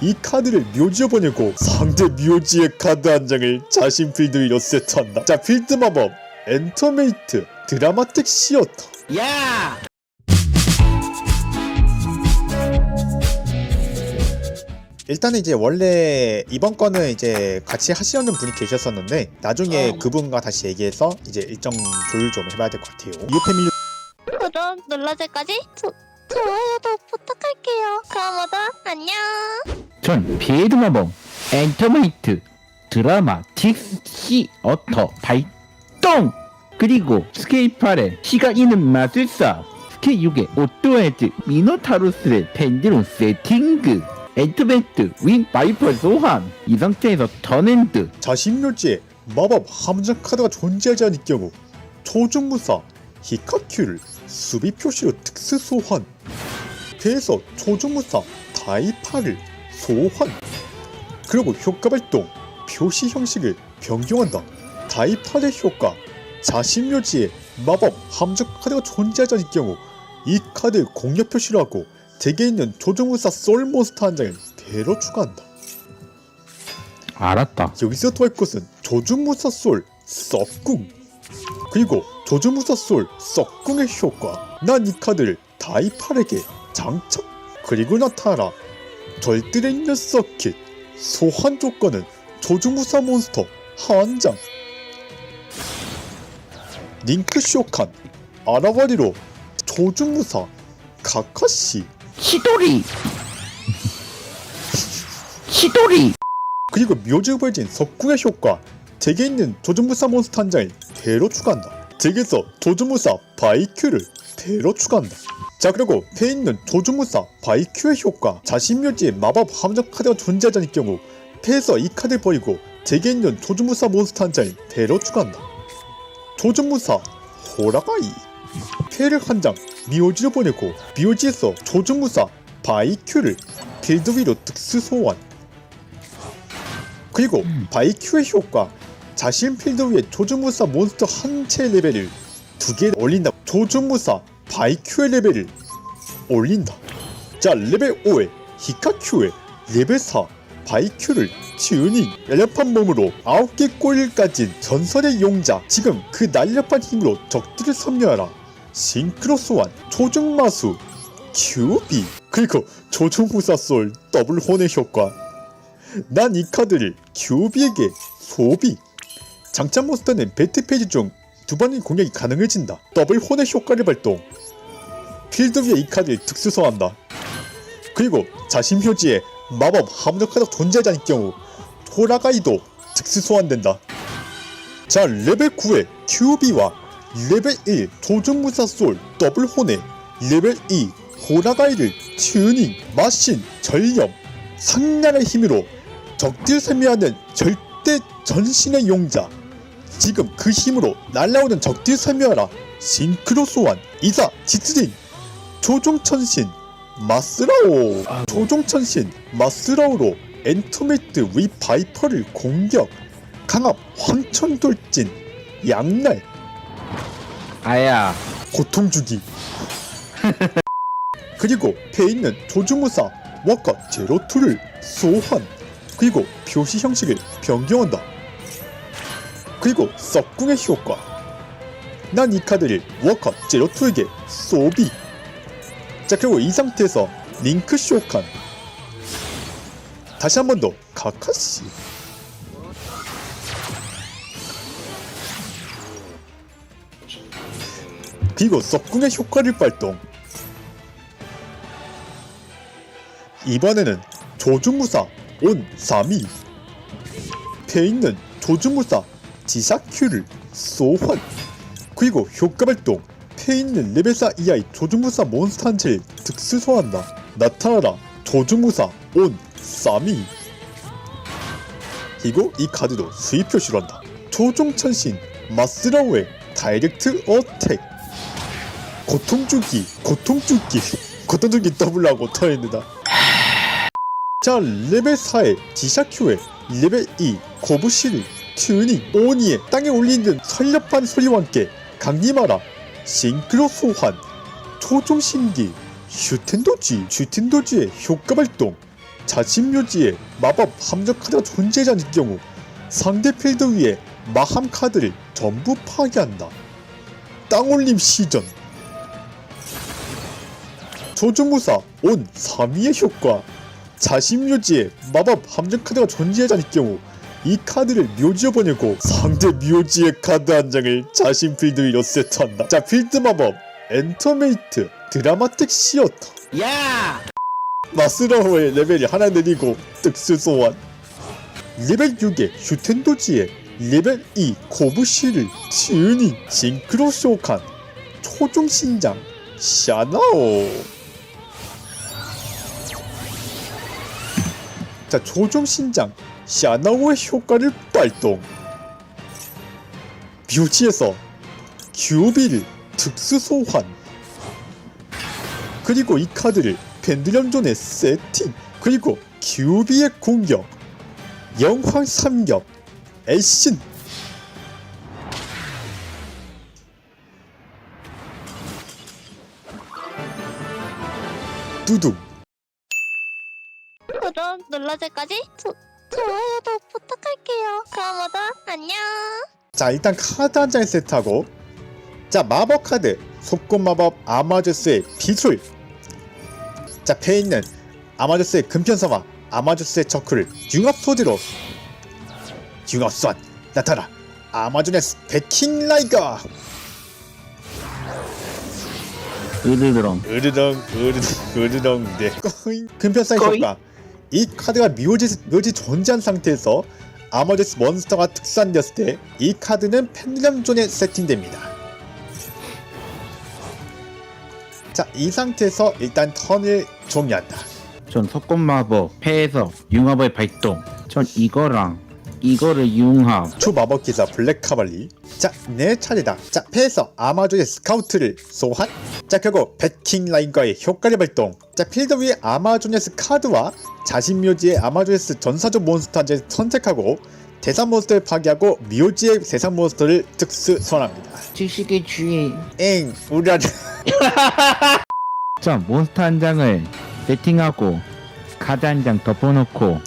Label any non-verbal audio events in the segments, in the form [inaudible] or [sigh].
이 카드를 묘지에 보내고 상대 묘지의 카드 한 장을 자신 필드 위로 세트한다. 자 필드 마법 엔터메이트 드라마틱 시어터 야! 일단은 이제 원래 이번 거는 이제 같이 하시려는 분이 계셨었는데 나중에 어. 그분과 다시 얘기해서 이제 일정 조율 좀 해봐야 될 것 같아요. 유패밀 구독 눌러줄까지? 조, 좋아요도 부탁할게요. 그럼 모두 안녕. 전 비에드마범 엔터메이트 드라마 틱시 어터 발동! 그리고 스케일 8에 시가 있는 마술사 스케일 6에 오토헤드 미노타루스를 밴드로 세팅그 엔터메이트 윈 바이퍼 소환 이 상태에서 턴핸드. 자신 묘지에 마법 함정 카드가 존재하지 않을 경우 초중무사 히카큐를 수비 표시로 특수 소환. 배에서 초중무사 다이파를 소환. 그리고 효과 발동 표시 형식을 변경한다. 다이파의 효과 자신 묘지에 마법 함정 카드가 존재하지 않을 경우 이 카드를 공략 표시로 하고 덱에 있는 조종무사 솔몬스터 한 장을 배로 추가한다. 알았다. 여기서 더할 것은 조준무사 솔 썩궁. 그리고 조준무사 솔 썩궁의 효과. 난 이 카드를 다이팔에게 장착. 그리고 나타나라 절들에 있는 서킷 소환 조건은 조준무사 몬스터 한장. 링크 쇼칸 아라바리로 조준무사 카카시. 시도리 시도리 그리고 묘지 벌진 석궁의 효과 덱에 있는 조준무사 몬스터 한 장을 대로 추가한다. 덱에서 조준무사 바이큐를 대로 추가한다 자 그리고 있는 조준무사 바이큐의 효과. 자신 묘지에 마법 함정 카드가 존재하지 않을 경우 패에서 이 카드를 버리고 덱에 있는 조준무사 몬스터 한 장을 대로 추가한다. 조준무사 호라가이. 패를 한장 묘지로 보내고 묘지에서 조준무사 바이큐를 필드 위로 특수 소환. 그리고 바이큐의 효과 자신 필드 위에 조준무사 몬스터 한 채 레벨을 두 개 올린다. 조준무사 바이큐의 레벨을 올린다. 자 레벨 5에 히카큐의 레벨 4 바이큐를 튜닝 날렵한 몸으로 9개 꼬리를 가진 전설의 용자 지금 그 날렵한 힘으로 적들을 섬멸하라. 싱크로 소환 조중마수 큐비 그리고 조중무사 솔 더블 혼의 효과. 난 이 카드를 큐비에게 소비. 장착 몬스터는 배트 페이지 중 두 번의 공격이 가능해진다. 더블 혼의 효과를 발동. 필드 위에 이 카드를 특수 소환한다. 그리고 자신 표지에 마법 함정 카드가 존재하지 않을 경우 호라가이도 특수 소환된다. 자 레벨 9의 큐비와 레벨 1 조준무사 솔 더블 혼의 레벨 2 호라가이를 튜닝 마신 전령 상냥의 힘으로 적들 세미하는 절대 전신의 용자 지금 그 힘으로 날라오는 적들 세미하라. 싱크로 소환 이사 지트린 조종천신 마스라오. 조종천신 마스라오로 엔토메이트 위 바이퍼를 공격. 강압 황천돌진 양날. 아야. 고통 주기. [laughs] 그리고 배에 있는 조주무사 워커 제로투를 소환. 그리고 표시 형식을 변경한다 그리고 썩궁의 효과. 난 이 카드를 워커 제로투에게 소비. 자 그리고 이 상태에서 링크 쇼칸. 다시 한 번더 카카시. 그리고 썩궁의 효과를 발동. 이번에는 조주무사 온 3이. 패 있는 조주무사 지사큐를 소환 그리고 효과 발동 패 있는 레벨 4 이하의 조주무사 몬스터 한 채를 특수 소환한다 나타나라 조주무사 온 3이. 그리고 이 카드도 수입 표시로 한다. 조종천신 마스라오의 다이렉트 어택. 고통주기 고통주기 고통주기 더블하고 터입니다. 자 레벨 4의 지샤큐의 레벨 2 고부시를 튜닝 오니의 땅에 올리는 설렵한 소리와 함께 강림하라. 싱크로 소환. 초종신기. 슈텐도지. 슈텐도지의 효과 발동. 자신 묘지에 마법 함정 카드가 존재하지 않을 경우 상대 필드 위에 마함 카드를 전부 파괴한다. 땅올림 시전. 조주무사 온 3위의 효과. 자신 묘지에 마법 함정 카드가 존재하지 않을 경우 이 카드를 묘지에 보내고 상대 묘지의 카드 한 장을 자신 필드 위로 세트한다. 자 필드 마법. 엔터메이트. 드라마틱 시어터. 야! 마스라호의 레벨이 하나 내리고 특수 소환. 레벨 6의 슈텐도지에 레벨 2 코브시를 지은이 징크로 쇼칸. 초중 신장. 샤나오. 자 초중 신장 샤나오의 효과를 발동. 뷰지에서 큐비를 특수 소환. 그리고 이 카드를 펜드럼 존에 세팅 그리고 큐비의 공격 영황 삼격 애신. 두둥. 구독 눌러줄까지? 저, 좋아요도 부탁할게요. 그럼 모두 안녕. 자 일단 카드 한 장을 세트하고 자 마법 카드 속공 마법 아마주스의 비술 자 패에 있는 아마주스의 금편서와 아마주스의 저크를 융합 소지로 융합 수완 나타나 아마존의 베킹 라이거 으르렁. 으르렁 으르렁 으르렁 네 꼬잉 금편사의. 효과 이 카드가 묘지, 묘지 존재한 상태에서 아마데스 몬스터가 특산되었을 때 이 카드는 펜드럼 존에 세팅됩니다 자 이 상태에서 일단 턴을 종료한다 전 석권 마법 패에서 융합의 발동. 전 이거랑 이거를 융합. 초마법 기사 블랙 카발리. 자 내 차례다. 자 패에서 아마존의 스카우트를 소환. 자 결국 베킹 라인과의 효과를 발동. 자 필드 위에 아마존에스 카드와 자신 묘지의 아마존에스 전사적 몬스터 한 장을 선택하고 대상 몬스터를 파괴하고 묘지의 대상 몬스터를 특수 소환합니다. 지식의 주인. 엥 우리한 전 [laughs] 몬스터 한 장을 세팅하고 카드 한 장 덮어놓고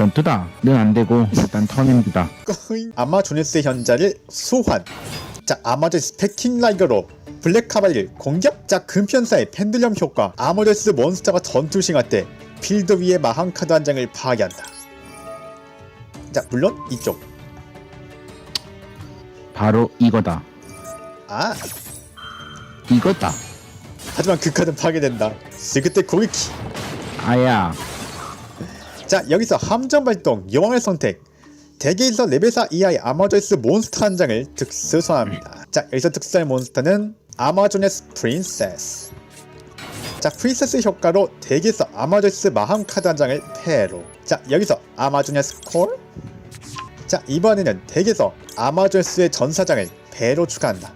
전투다.는 안 되고 일단 턴입니다. 꼬잉. 아마존에스의 현자를 소환 자 아마존에스 베킹 라이거로 블랙 카발리 공격 자 금편사의 펜들렴 효과 아마존에스 몬스터가 전투 시간 때 필드 위에 마한 카드 한 장을 파괴한다 자 물론 이쪽 바로 이거다. 아 이거다. 하지만 그 카드는 파괴된다 스그때 고위키 아야. 자 여기서 함정 발동 여왕을 선택. 대기에서 레벨 4 이하의 아마존에스 몬스터 한 장을 특수 소환합니다. 자 여기서 특수할 몬스터는 아마존에스 프린세스. 자 프린세스 효과로 대기에서 아마존에스 마함 카드 한 장을 패로. 자 여기서 아마존에스 콜. 자 이번에는 대기에서 아마존에스의 전사장을 배로 추가한다.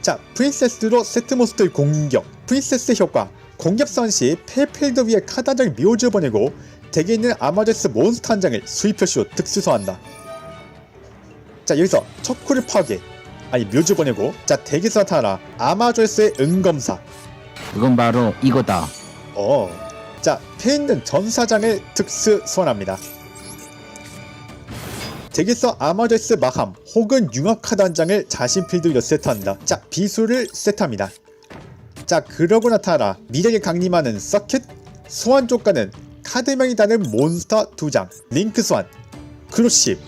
자 프린세스로 세트 몬스터의 공격. 프린세스 효과. 공격 선시 페필드 위에 카드 한 장을 묘지에 보내고 덱에 있는 아마존스 몬스터 한 장을 수입 표시로 특수 소환한다. 자 여기서 척후를 파괴 아니 묘지 보내고 자 덱에서 나타나 아마존스의 은검사 그건 바로 이거다. 어자 패 있는 전사장을 특수 소환합니다. 덱에서 아마존스 마함 혹은 융합 카드 한 장을 자신 필드로 세트한다. 자 비수를 세트합니다. 자 그러고 나타나 미래를 강림하는 서킷 소환 조건은 카드명이 다른 몬스터 2장 링크 소환 크루십.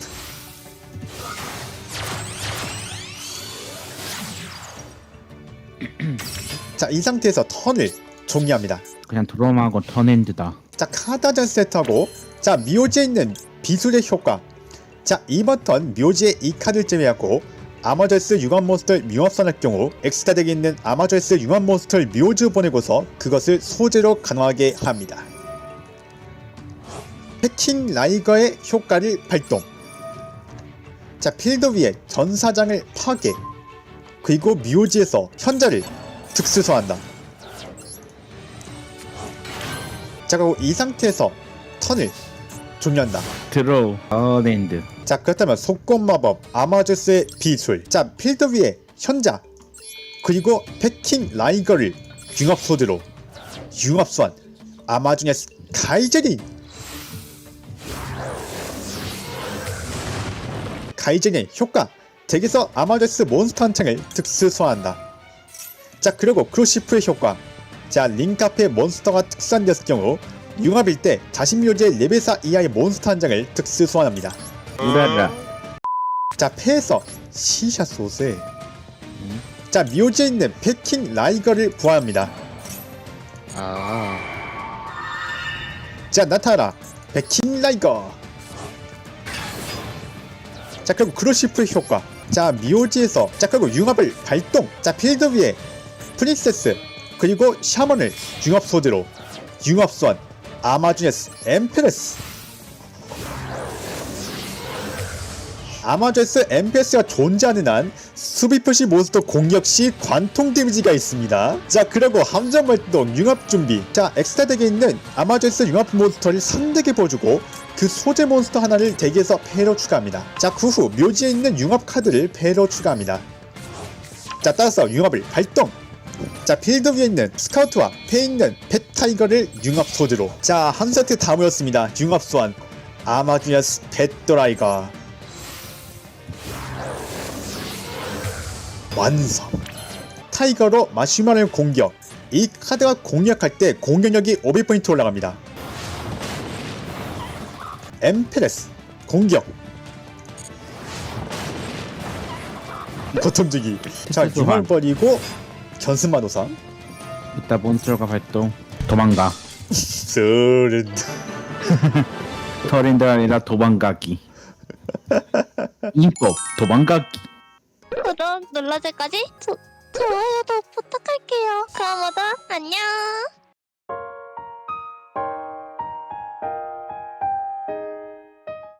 [clears throat] 자 이 상태에서 턴을 종료합니다. 그냥 드럼하고 턴엔드다. 자장 세트하고 자 묘지에 있는 비술의 효과. 자 이번 턴 묘지에 이 카드를 제외하고 아마존스 융합 몬스터를 융합선할 경우 엑스타 덱에 있는 아마존스 융합 몬스터를 묘지로 보내고서 그것을 소재로 가능하게 합니다 해킹 라이거의 효과를 발동. 자 필드 위에 전사장을 파괴. 그리고 묘지에서 현자를 특수 소환한다. 자 그리고 이 상태에서 턴을 종료한다. 드로우. 턴엔드. 자 그렇다면 속권 마법 아마주스의 비술. 자 필드 위에 현자 그리고 패킹 라이거를 융합 소드로 융합 소환. 아마존의 가이제린 가이제린 효과 덱에서 아마데스 몬스터 한 창을 특수 소환한다. 자 그리고 크루시프의 효과. 자 링카페 몬스터가 특수한되었을 경우 융합일 때 자신 묘지의 레벨 4 이하의 몬스터 한 장을 특수 소환합니다. 우라라 자 패에서 시샤 소스에 자 묘지에 있는 패킹 라이거를 부활합니다. 아. 자 나타나 패킹 라이거 자 그리고 크루시프의 효과. 자 미오지에서 자 그리고 융합을 발동. 자 필드 위에 프린세스 그리고 샤먼을 융합 소드로 융합 소환. 아마주네스 엠페레스. 아마제스 엠페스가 존재하는 한 수비 표시 몬스터 공격 시 관통 데미지가 있습니다. 자 그리고 함정 발동 융합 준비. 자 엑스타 덱에 있는 아마제스 융합 몬스터를 3덱에 보여주고 그 소재 몬스터 하나를 덱에서 패로 추가합니다. 자 그 후 묘지에 있는 융합 카드를 패로 추가합니다. 자 따라서 융합을 발동! 자 필드 위에 있는 스카우트와 패에 있는 펫타이거를 융합 소드로. 자 한 세트 다 모였습니다. 융합 소환. 아마주니아스 펫도라이거. 완성! 타이거로 마시마를 공격. 이 카드가 공략할 때 공격력이 500포인트 올라갑니다 엠페레스 공격 고통주기 자 특수 유물. 버리고 견습마도사 이따 몬스터가 발동 도망가 [laughs] 쓰른 [laughs] 터린드 아니라 도망가기 인법 도망가기 그럼? 조, 좋아요도 부탁할게요. 그럼 모두 안녕.